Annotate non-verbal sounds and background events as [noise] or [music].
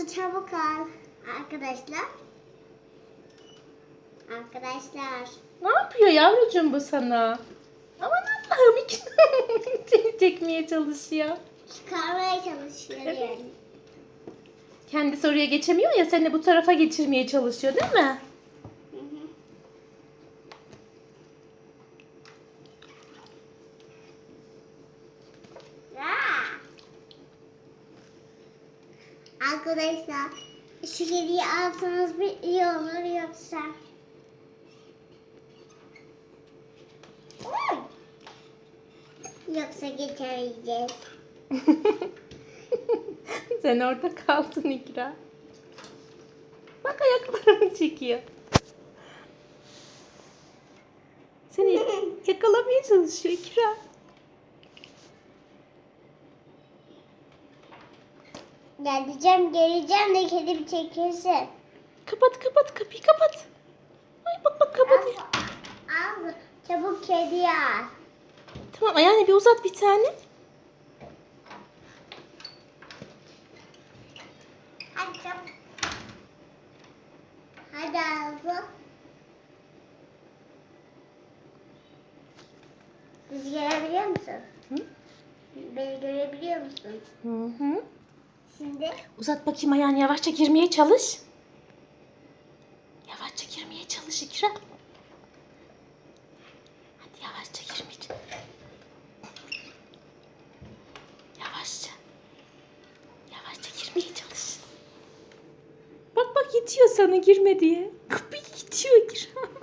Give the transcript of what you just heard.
havuzu çabuk al. Arkadaşlar. Arkadaşlar. Ne yapıyor yavrucuğum bu sana? Aman Allah'ım ikna [laughs] çekmeye çalışıyor. Çıkarmaya çalışıyor yani. Kendisi oraya geçemiyor ya seni bu tarafa geçirmeye çalışıyor değil mi? Hı hı. Aa! Arkadaşlar şu kediyi alsanız bir iyi olur yoksa. Yoksa geçemeyeceğiz. [laughs] Sen orada kaldın İkra. Bak ayaklarını çekiyor. Seni [laughs] yakalamaya çalışıyor İkra. Geleceğim geleceğim de kedim çekilsin. Kapat kapat kapıyı kapat. Ay bak bak kapatıyor. Al, al çabuk kediyi al. Tamam ayağını bir uzat bir tane. Hadi çabuk. Hadi Arzu. Bizi görebiliyor musun? Hı? Beni görebiliyor musun? Hı hı. Şimdi Uzat bakayım ayağını yavaşça girmeye çalış. Yavaşça girmeye çalış İkra. Hadi yavaşça girmeye. Yavaşça. Yavaşça girmeye çalış. Bak bak itiyor sana girme diye. Kapıyı itiyor İkra.